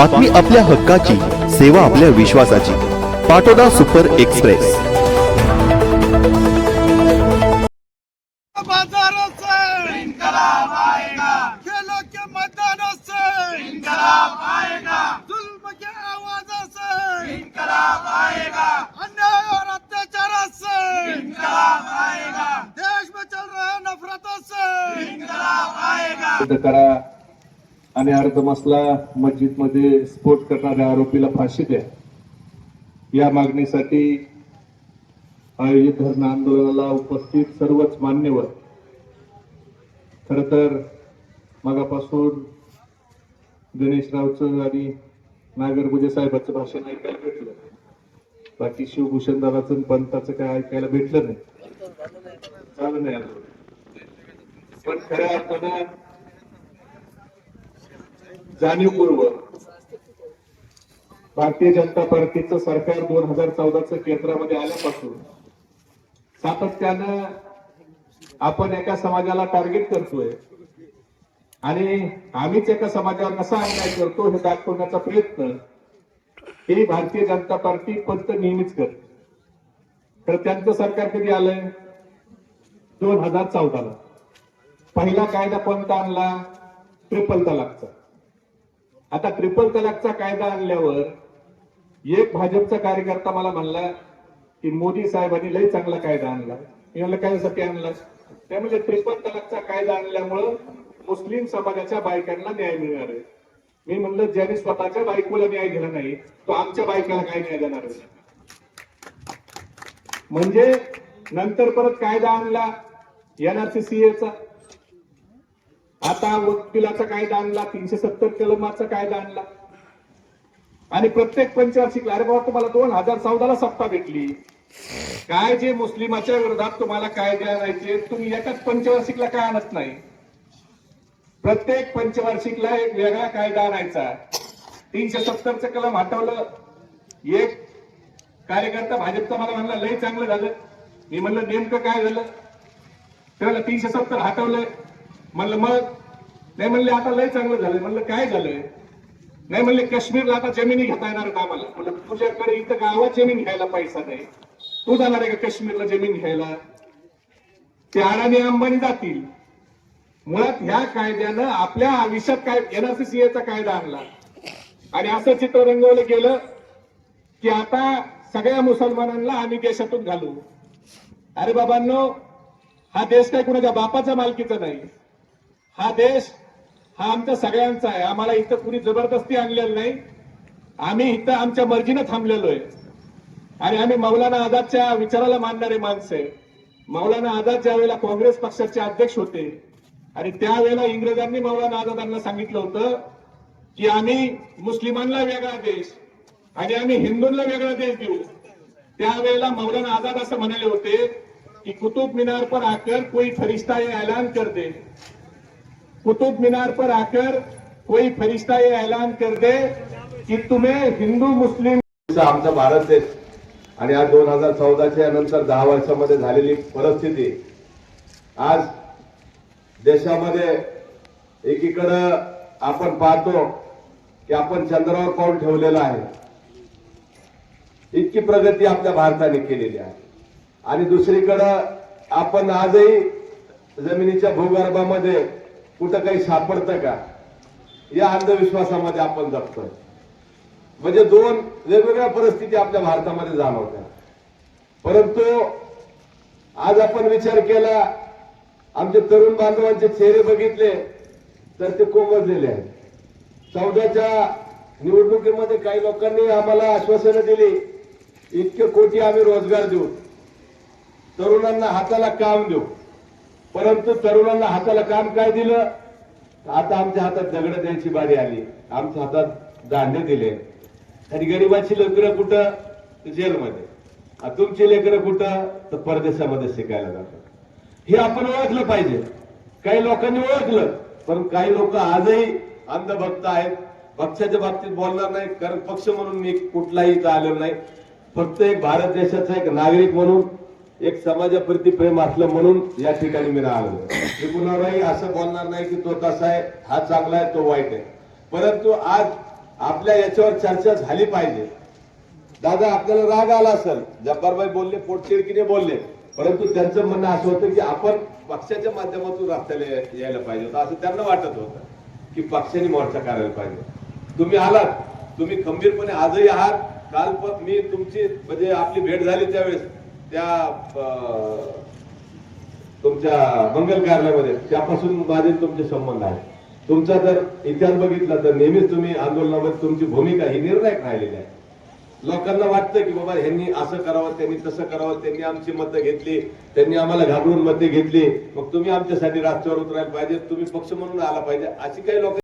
बातमी आपल्या हक्काची सेवा आपल्या विश्वासाची. Patoda super express. बाजार से इनकलाब आएगा खेलों के मैदान से इनकलाब आएगा जुल्म के आवाज से इनकलाब आएगा अन्याय और अत्याचार से इनकलाब आएगा देश में चल रहे नफरतों से इनकलाब आएगा रद्द करा. आणि अर्धमसला मस्जिदमध्ये स्फोट करणाऱ्या आरोपीला फाशी द्या. या मागणीसाठी आयोजित धरण आंदोलनाला उपस्थित सर्वच मान्यवर. खर तर मगापासून गणेशरावचं आणि नागरगुजे साहेबाच भाषण ऐकायला भेटलं. बाकी शिवभूषण दादाचं पंताचं काय ऐकायला भेटलं नाही. चालू नाही पण खऱ्या अर्थानं जाणीवपूर्वक भारतीय जनता पार्टीचं सरकार दोन हजार चौदाचं केंद्रामध्ये आल्यापासून सातत्यानं आपण एका समाजाला टार्गेट करतोय. आणि आम्हीच एका समाजावर कसा अन्याय करतो हे दाखवण्याचा प्रयत्न हे भारतीय जनता पार्टी पंत नेहमीच करते. तर त्यांचं सरकार कधी आलंय? दोन हजार चौदाला. पहिला कायदा पंत आणला? ट्रिपल तलाकचा. आता ट्रिपल तलाकचा कायदा आणल्यावर एक भाजपचा कार्यकर्ता मला म्हणला की मोदी साहेबांनी लय चांगला कायदा आणला. मी म्हणलं कायसाठी आणला? त्यामुळे ट्रिपल तलाकचा कायदा आणल्यामुळं मुस्लिम समाजाच्या बायकांना न्याय मिळणार आहे. मी म्हणलं ज्याने स्वतःच्या बायकोला न्याय दिला नाही तो आमच्या बायकाला काय न्याय देणार आहे? म्हणजे नंतर परत कायदा आणला एनआरसीसीएचा आता वकिलाचा कायदा आणला तीनशे सत्तर कलमाचा कायदा आणला. आणि प्रत्येक पंचवार्षिकला अरे बाबा तुम्हाला दोन हजार चौदाला सत्ता भेटली. काय जे मुस्लिमाच्या विरोधात तुम्हाला कायदे आणायचे तुम्ही एकाच पंचवार्षिकला काय आणत नाही? प्रत्येक पंचवार्षिकला एक वेगळा कायदा आणायचा. तीनशे सत्तरचं कलम हटवलं. एक कार्यकर्ता भाजपचा मला म्हणला लय चांगलं झालं. मी म्हणलं नेमकं काय झालं? त्याला तीनशे सत्तर हटवलं. म्हणलं मग नाही म्हणले आता लय चांगलं झालं म्हणलं काय झालंय? नाही म्हणले काश्मीरला आता जमिनी घेता येणार का आम्हाला. म्हणलं तुझ्याकडे इथं गावात जमीन घ्यायला पैसा नाही. तू जाणार आहे का काश्मीरला जमीन घ्यायला? ते अडाणी अंबानी जातील. मुळात ह्या कायद्यानं आपल्या आयुष्यात काय एनआरसीसीएचा कायदा आणला. आणि असं चित्र रंगवलं गेलं की आता सगळ्या मुसलमानांना आम्ही देशातून घालू. अरे बाबांनो हा देश काय कुणाच्या बापाचा मालकीचा नाही. हा देश हा आमचा सगळ्यांचा आहे. आम्हाला इथं कुणी जबरदस्ती आणलेलं नाही. आम्ही इथं आमच्या मर्जीनं थांबलेलो आहे. आणि आम्ही मौलाना आझादच्या विचाराला मानणारे माणसं आहे. मौलाना आझाद ज्या वेळेला काँग्रेस पक्षाचे अध्यक्ष होते आणि त्यावेळेला इंग्रजांनी मौलाना आझादांना सांगितलं होतं की आम्ही मुस्लिमांना वेगळा देश आणि आम्ही हिंदूंना वेगळा देश देऊ. त्यावेळेला मौलाना आझाद असं म्हणाले होते की कुतुब मिनार पर आकर कोई फरिश्ता ये ऐलान कर दे. कुतुब मीनार पर आकर कोई फरिश्ता ये ऐलान कर दे कि तुम्हें हिंदू मुस्लिम आमचा भारत देश आणि आज दोन हजार चौदाच्या नंतर दहा वर्षामध्ये झालेली परिस्थिती आज देशामध्ये एकीकडं आपण पाहतो की आपण चंद्रावर पाऊल ठेवलेलं आहे. इतकी प्रगती आपल्या भारताने केलेली आहे. आणि दुसरीकडं आपण आजही जमिनीच्या भूगर्भामध्ये कुठं काही सापडतं का? या अंधविश्वासामध्ये आपण जगतोय. म्हणजे दोन वेगवेगळ्या परिस्थिती आपल्या भारतामध्ये जाणवत्या. परंतु आज आपण विचार केला आमचे तरुण बांधवांचे चेहरे बघितले तर ते कोमजलेले आहेत. चौदाच्या निवडणुकीमध्ये काही लोकांनी आम्हाला आश्वासनं दिली इतके कोटी आम्ही रोजगार देऊ. तरुणांना हाताला काम देऊ. परंतु तरुणांना हाताला काम काय दिलं? आता आमच्या हातात दगड द्यायची बारी आली. आमच्या हातात दांडे दिले. आणि गरिबाची लेकरं कुठं? जेलमध्ये. तुमची लेकरं कुठं? तर परदेशामध्ये शिकायला जातात. हे आपण ओळखलं पाहिजे. काही लोकांनी ओळखलं पण काही लोक आजही अंधभक्त आहेत. पक्षाच्या बाबतीत बोलणार नाही कारण पक्ष म्हणून मी कुठलाही इथं आलेलो नाही. फक्त एक भारत देशाचा एक नागरिक म्हणून एक समाजाप्रती प्रेम असलं म्हणून या ठिकाणी मी राहिलो मी कुणालाही असं बोलणार नाही की तो कसा आहे हा चांगला आहे तो वाईट आहे. परंतु आज आपल्या याच्यावर चर्चा झाली पाहिजे. दादा आपल्याला राग आला असेल. जब्बारबाई बोलले पोटचिडकीने बोलले. परंतु त्यांचं म्हणणं असं होतं की आपण पक्षाच्या माध्यमातून रस्त्याला यायला पाहिजे होतं. असं त्यांना वाटत होतं की पक्षाने मोर्चा करायला पाहिजे. तुम्ही आलात. तुम्ही खंबीरपणे आजही आहात. काल मी तुमची म्हणजे आपली भेट झाली त्यावेळेस. त्या तुमच्या मंगल कार्यालयामध्ये त्यापासून माझे तुमचे संबंध आहे तुमचा जर इतिहास बघितला तर नेहमीच तुम्ही आंदोलनामध्ये तुमची भूमिका ही निर्णायक राहिलेली आहे. लोकांना वाटतं की बाबा ह्यांनी असं करावं त्यांनी तसं करावं त्यांनी आमची मतं घेतली त्यांनी आम्हाला घाबरून मते घेतली. मग तुम्ही आमच्यासाठी रस्त्यावर उतरायला पाहिजे तुम्ही पक्ष म्हणून आला पाहिजे अशी काही लोक